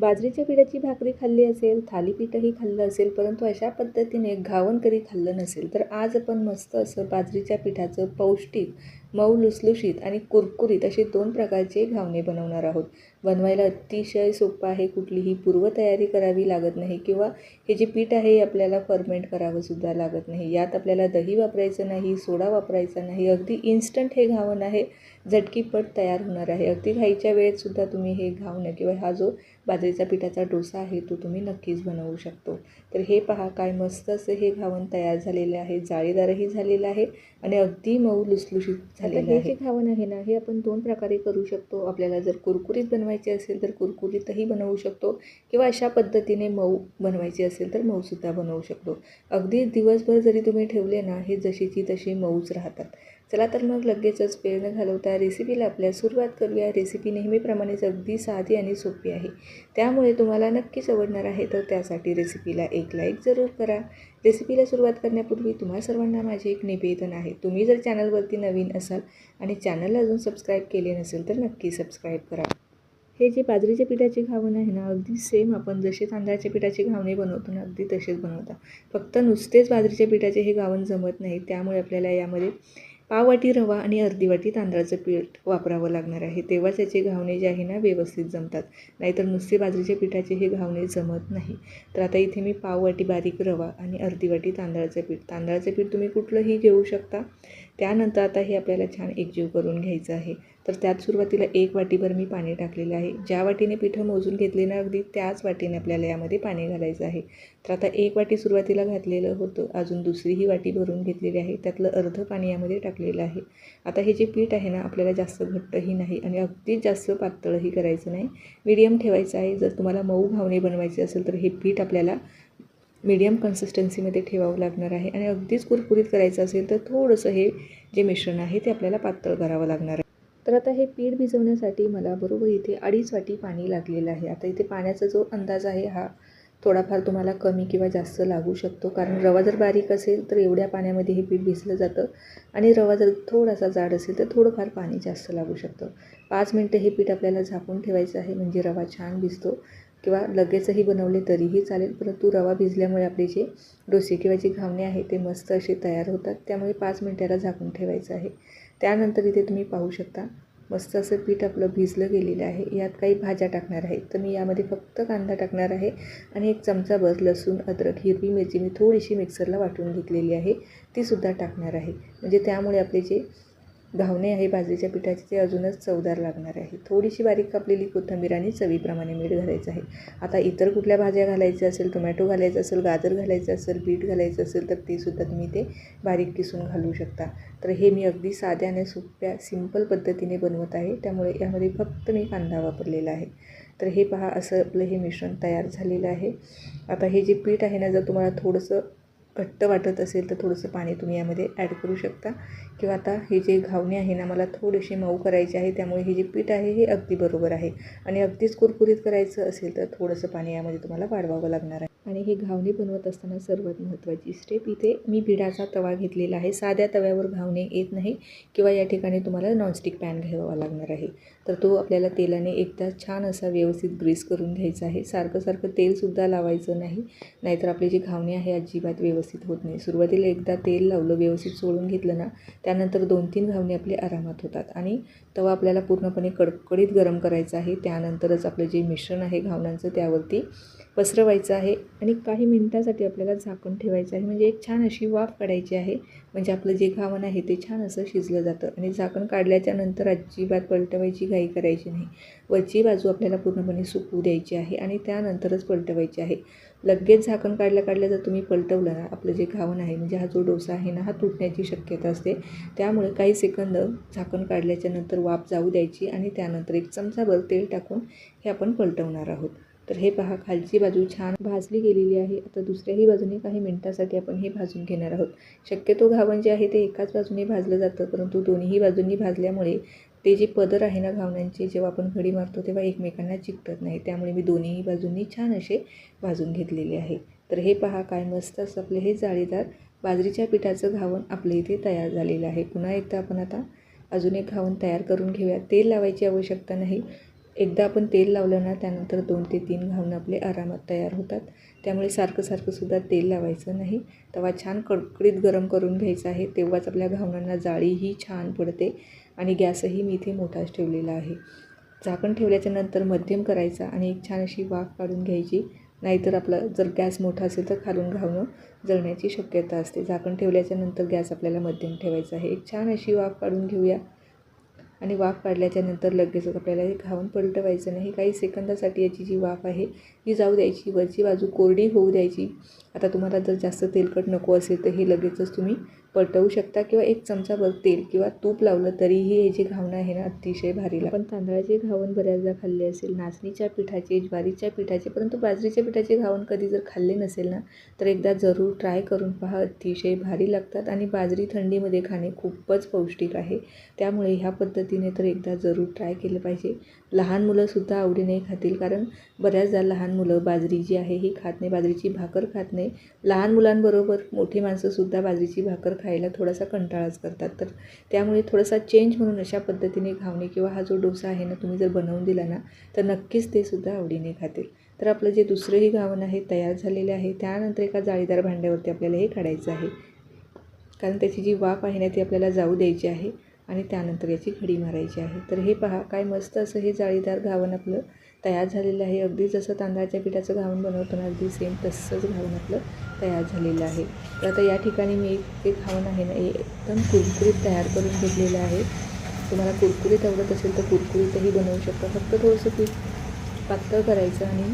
बाजरीच्या पिठाची भाकरी खाल्ली असेल थालीपीठही खाल्लं असेल परंतु अशा पद्धतीने घावण कधी खाल्लं नसेल तर आज आपण मस्त असं बाजरीच्या पिठाचं पौष्टिक मऊ लुसलुशीत आणि कुरकुरीत असे दोन प्रकारचे घावणे बनवणार आहोत. बनवायला अतिशय सोपं आहे कुठलीही पूर्वतयारी करावी लागत नाही किंवा हे जे पीठ आहे हे आपल्याला फर्मेंट करावंसुद्धा लागत नाही. यात आपल्याला दही वापरायचं नाही सोडा वापरायचा नाही अगदी इन्स्टंट हे घावण आहे झटकीपट तयार होणार आहे. अगदी घाईच्या वेळेतसुद्धा तुम्ही हे घावणं किंवा हा जो बाजरीचा पिठाचा डोसा आहे तो तुम्ही नक्कीच बनवू शकतो. तर हे पहा काय मस्त असं हे घावण तयार झालेलं आहे. जाळीदारही झालेलं आहे आणि अगदी मऊ लुसलुशीत झालेलं आहे. घावण आहे ना हे आपण दोन प्रकारे करू शकतो. आपल्याला जर कुरकुरीत बनवायचे असेल तर कुरकुरीतही बनवू शकतो किंवा अशा पद्धतीने मऊ बनवायचे असेल तर मऊसुद्धा बनवू शकतो. अगदी दिवसभर जरी तुम्ही ठेवले ना हे जशीची तशी मऊच राहतात. चला तर मग लगेचच वेळ न घालवता रेसिपीला आपल्या सुरुवात करूया. रेसिपी नेहमीप्रमाणेच अगदी साधी आणि सोपी आहे. त्यामुळे तुम्हाला नक्कीच आवडणार आहे तर त्यासाठी रेसिपीला एक लाईक जरूर करा. रेसिपीला सुरुवात करण्यापूर्वी तुम्हा सर्वांना माझे एक निवेदन आहे. तुम्ही जर चॅनलवरती नवीन असाल आणि चॅनलला अजून सबस्क्राईब केले नसेल तर नक्की सबस्क्राईब करा. हे जे बाजरीच्या पिठाचे घावण आहे ना अगदी सेम आपण जसे तांदळाच्या पिठाची घावणे बनवतो ना अगदी तसेच बनवता. फक्त नुसतेच बाजरीच्या पिठाचे हे घावण जमत नाही त्यामुळे आपल्याला यामध्ये पाव वाटी रवा आणि अर्धी वाटी तांदळाचं पीठ वापरावं लागणार आहे. तेव्हाच याचे घावणे जे आहे ना व्यवस्थित जमतात. नाहीतर नुसते बाजरीच्या पिठाचे हे घावणे जमत नाही. तर आता इथे मी पाव वाटी बारीक रवा आणि अर्धी वाटी तांदळाचं पीठ. तांदळाचं पीठ तुम्ही कुठलंही घेऊ शकता. त्यानंतर आता हे आपल्याला छान एकजीव करून घ्यायचं आहे. तर त्यात सुरुवातीला एक वाटीभर मी पाणी टाकलेलं आहे. ज्या वाटीने पिठं मोजून घेतले ना अगदी त्याच वाटीने आपल्याला यामध्ये पाणी घालायचं आहे. तर आता एक वाटी सुरुवातीला घातलेलं होतं. अजून दुसरीही वाटी भरून घेतलेली आहे. त्यातलं अर्ध पाणी यामध्ये टाकलेलं आहे. आता हे जे पीठ आहे ना आपल्याला जास्त घट्टही नाही आणि अगदीच जास्त पातळही करायचं नाही. मीडियम ठेवायचं आहे. जर तुम्हाला मऊ घावणे बनवायचे असेल तर हे पीठ आपल्याला मीडियम कन्सिस्टन्सीमध्ये ठेवावं लागणार आहे. आणि अगदीच कुरकुरीत करायचं असेल तर थोडंसं हे जे मिश्रण आहे ते आपल्याला पातळ करावं लागणार आहे. तर आता हे पीठ भिजवण्यासाठी मला बरोबर इथे अडीच वाटी पाणी लागलेलं आहे. आता इथे पाण्याचा जो अंदाज आहे हा थोडाफार तुम्हाला कमी किंवा जास्त लागू शकतो. कारण रवा जर बारीक असेल तर एवढ्या पाण्यामध्ये हे पीठ भिजलं जातं. आणि रवा जर थोडासा जाड असेल तर थोडंफार पाणी जास्त लागू शकतं. पाच मिनटं हे पीठ आपल्याला झाकून ठेवायचं आहे म्हणजे रवा छान भिजतो. किंवा लगेचही बनवले तरीही चालेल. परंतु रवा भिजल्यामुळे आपले जे डोसे किंवा जे घावणे आहे ते मस्त असे तयार होतात. त्यामुळे पाच मिनटाला झाकून ठेवायचं आहे. त्यानंतर इथे तुम्ही पाहू शकता मस्त असं पीठ आपलं भिजलं गेलेलं आहे. यात काही भाज्या टाकणार आहे. तर मी यामध्ये फक्त कांदा टाकणार आहे आणि एक चमचा बस लसूण अद्रक हिरवी मिरची मी थोडीशी मिक्सरला वाटून घेतलेली आहे. तीसुद्धा टाकणार आहे. म्हणजे त्यामुळे आपले जे घावणे आहे बाजरीच्या पिठाचे ते अजूनच चवदार लागणार आहे. थोडीशी बारीक कापलेली कोथिंबीर आणि चवीप्रमाणे मीठ घालायचं आहे. आता इतर कुठल्या भाज्या घालायच्या असेल टोमॅटो घालायचं असेल गाजर घालायचं असेल बीट घालायचं असेल तर ते सुद्धा तुम्ही ते बारीक किसून घालू शकता. तर हे मी अगदी साध्या आणि सोप्या सिंपल पद्धतीने बनवत आहे. त्यामुळे यामध्ये फक्त मी कांदा वापरलेला आहे. तर हे पहा असं आपलं हे मिश्रण तयार झालेलं आहे. आता हे जे पीठ आहे ना जर तुम्हाला थोडंसं घट्ट वाटत असेल तर थोडंसं पाणी तुम्ही यामध्ये ॲड करू शकता. किंवा आता हे जे घावणे आहे ना मला थोडेसे मऊ करायचे आहे त्यामुळे हे जे पीठ आहे हे अगदी बरोबर आहे. आणि अगदीच कुरकुरीत करायचं असेल तर थोडंसं पाणी यामध्ये तुम्हाला वाढवावं लागणार आहे. आणि हे घावणे बनवत असताना सर्वात महत्त्वाची स्टेप इथे मी बिडाचा तवा घेतलेला आहे. साध्या तव्यावर घावणे येत नाही किंवा या ठिकाणी तुम्हाला नॉनस्टिक पॅन घ्यावा लागणार आहे. तर तो आपल्याला तेलाने एकदा छान असा व्यवस्थित ग्रीस करून घ्यायचा आहे. सारखं सारखं तेलसुद्धा लावायचं नाही. नाहीतर आपले जे घावणे आहे अजिबात व्यवस्थित व्यवस्थित होत नाही. सुरुवातीला एकदा तेल लावलं व्यवस्थित सोडून घेतलं ना त्यानंतर दोन तीन घावणे आपले आरामात होतात. आणि तवा आपल्याला पूर्णपणे कडकडीत गरम करायचा आहे. त्यानंतरच आपलं जे मिश्रण आहे घावणांचं त्यावरती पसरवायचं आहे. आणि काही मिनटासाठी आपल्याला झाकून ठेवायचं आहे. म्हणजे एक छान अशी वाफ काढायची आहे. म्हणजे आपलं जे घावण आहे ते छान असं शिजलं जातं. आणि झाकण काढल्याच्या नंतर अजिबात पलटवायची घाई करायची नाही. वरची बाजू आपल्याला पूर्णपणे सुकू द्यायची आहे आणि त्यानंतरच पलटवायची आहे. लगेच झाकण काढल्या काढल्या जर तुम्ही पलटवलं ना आपलं जे घावण आहे म्हणजे हा जो डोसा आहे ना हा तुटण्याची शक्यता असते. त्यामुळे काही सेकंद झाकण काढल्याच्या नंतर वाफ जाऊ द्यायची आणि त्यानंतर एक चमचाभर तेल टाकून हे आपण पलटवणार आहोत. तर हे पहा खालची बाजू छान भाजली गेलेली आहे. आता दुसऱ्याही बाजूने काही मिनटासाठी आपण हे भाजून घेणार आहोत. शक्यतो घावण जे आहे ते एकाच बाजूने भाजलं जातं परंतु दोन्ही बाजूंनी भाजल्यामुळे ते जे पदर आहे ना घावण्यांचे जेव्हा आपण घडी मारतो तेव्हा एकमेकांना चिकटत नाही. त्यामुळे मी दोन्ही बाजूंनी छान असे भाजून घेतलेले आहे. तर हे पहा काय मस्त असं आपले हे जाळीदार बाजरीच्या पिठाचं घावण आपल्या इथे तयार झालेलं आहे. पुन्हा एकदा आपण आता अजून एक घावण तयार करून घेऊया. तेल लावायची आवश्यकता नाही. एकदा आपण तेल लावलं ना त्यानंतर दोन ते तीन घावणं आपले आरामात तयार होतात. त्यामुळे सारखं सारखं सुद्धा तेल लावायचं नाही. तवा छान कडकडीत गरम करून घ्यायचा आहे. तेव्हाच आपल्या घावणांना जाळीही छान पडते आणि गॅसही मी इथे मोठाच ठेवलेला आहे. झाकण ठेवल्याच्या नंतर मध्यम करायचा आणि एक छान अशी वाफ काढून घ्यायची. नाहीतर आपला जर गॅस मोठा असेल तर खालून घावणं जळण्याची शक्यता असते. झाकण ठेवल्याच्या नंतर गॅस आपल्याला मध्यम ठेवायचा आहे. एक छान अशी वाफ काढून घेऊया. आणि वाफ काढल्याच्या नंतर लगेचच आपल्याला हे घावण पलटवायचं नाही. काही सेकंदासाठी याची जी वाफ आहे ती जाऊ द्यायची. वरची बाजू कोरडी होऊ द्यायची. आता तुम्हाला जर जास्त तेलकट नको असेल तर हे लगेचच तुम्ही पटवू शकता किंवा एक चमचाभर तेल किंवा तूप लावलं तरीही हे जे घावणं आहे ना अतिशय भारी आपण तांदळाचे घावण बऱ्याचदा खाल्ले असेल नाचणीच्या पिठाचे ज्वारीच्या पिठाचे परंतु बाजरीच्या पिठाचे घावण कधी जर खाल्ले नसेल ना तर एकदा जरूर ट्राय करून पहा अतिशय भारी लागतात आणि बाजरी थंडीमध्ये खाणे खूपच पौष्टिक आहे. त्यामुळे ह्या पद्धतीने तर एकदा जरूर ट्राय केलं पाहिजे. लहान मुलंसुद्धा आवडीने खातील. कारण बऱ्याचदा लहान मुलं बाजरी जी आहे ही खात नाही. बाजरीची भाकर खात नाही. लहान मुलांबरोबर मोठी माणसंसुद्धा बाजरीची भाकर खायला थोडासा कंटाळाच करतात. तर त्यामुळे थोडासा चेंज म्हणून अशा पद्धतीने घावणे किंवा हा जो डोसा आहे ना तुम्ही जर बनवून दिला ना तर नक्कीच ते सुद्धा आवडीने खातील. तर आपलं जे दुसरंही घावण आहे तयार झालेले आहे त्यानंतर एका जाळीदार भांड्यावरती आपल्याला हे काढायचं आहे. कारण त्याची जी वाफ आहे ना ती आपल्याला जाऊ द्यायची आहे. आणि त्यानंतर याची खडी मारायची आहे. तर हे पहा काय मस्त असं हे जाळीदार घावण आपलं तयार झालेलं आहे. अगदी जसं तांदळाच्या पिठाचं घावण बनवतो ना अगदी सेम तसंच घावण आपलं तयार झालेलं आहे. तर आता या ठिकाणी मी एक एक घावण आहे ना हे एकदम कुरकुरीत तयार करून घेतलेलं आहे. तुम्हाला कुरकुरीत आवडत असेल तर कुरकुरीतही बनवू शकता. फक्त थोडंसं पीठ पातळ करायचं आणि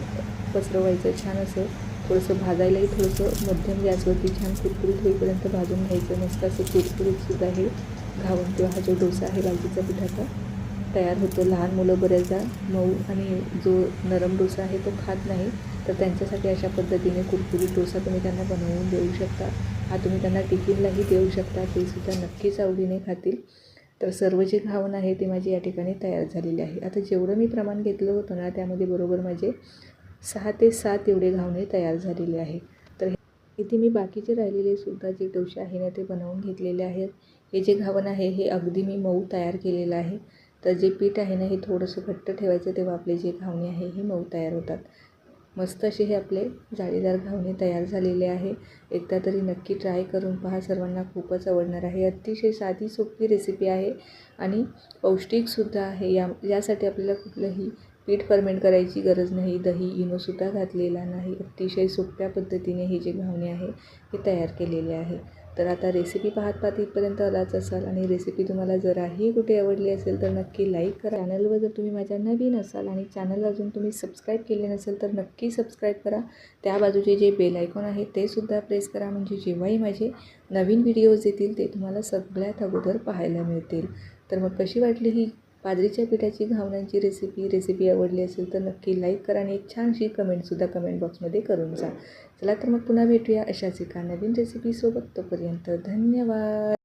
पसरवायचं. छान असं थोडंसं भाजायलाही थोडंसं मध्यम गॅसवरती छान कुरकुरीत होईपर्यंत भाजून घ्यायचं. मस्त असं कुरकुरीतसुद्धा हे घावण किंवा हा जो डोसा आहे बाजरीच्या पिठाचा तयार होतो. लहान मुलं बऱ्याचदा मऊ आणि जो नरम डोसा आहे तो खात नाही. तर त्यांच्यासाठी अशा पद्धतीने कुरकुरीत डोसा तुम्ही त्यांना बनवून देऊ शकता. हा तुम्ही त्यांना टिफिनलाही देऊ शकता. ते सुद्धा नक्कीच आवडीने खातील. तर सर्व जे घावण आहे ते माझी या ठिकाणी तयार झालेले आहे. आता जेवढं मी प्रमाण घेतलं होतं ना त्यामध्ये बरोबर माझे सहा ते सात एवढे घावणे तयार झालेले आहे. इथे मी बाकीचे राहिलेले सुद्धा जे डोसे आहे ना ते बनवून घेतलेले आहेत. हे जे घावण आहे हे अगदी मी मऊ तयार केलेलं आहे. तर जे पीठ आहे ना हे थोडंसं घट्ट ठेवायचं तेव्हा आपले जे घावणे आहे हे मऊ तयार होतात. मस्त असे हे आपले जाळीदार घावणे तयार झालेले आहे. एकदा तरी नक्की ट्राय करून पहा सर्वांना खूपच आवडणार आहे. अतिशय साधी सोपी रेसिपी आहे आणि पौष्टिकसुद्धा आहे. या यासाठी आपल्याला कुठलंही पीठ फर्मेंट करायची गरज नाही दही इनोसुद्धा घातलेला नाही. अतिशय सोप्या पद्धतीने हे जे घावणे आहे हे तयार केलेले आहे. तर आता रेसिपी पाहत पाहत इथपर्यंत आलाच असाल आणि रेसिपी तुम्हाला जराही कुठे आवडली असेल तर नक्की लाईक करा. चॅनलवर जर तुम्ही माझ्या नवीन असाल आणि चॅनल अजून तुम्ही सबस्क्राईब केले नसेल तर नक्की सबस्क्राईब करा. त्या बाजूचे जे बेल आयकॉन आहे ते सुद्धा प्रेस करा. म्हणजे जेव्हाही माझे नवीन व्हिडिओज येतील ते तुम्हाला सगळ्यात अगोदर पाहायला मिळतील. तर मग कशी वाटली ही बाजरीच्या पिठाची घावण्यांची रेसिपी रेसिपी आवडली असेल तर नक्की लाईक करा आणि एक छानशी कमेंटसुद्धा कमेंट बॉक्समध्ये करून जा. चला तर मग पुन्हा भेटूया अशाच एका नवीन रेसिपीसोबत तोपर्यंत धन्यवाद.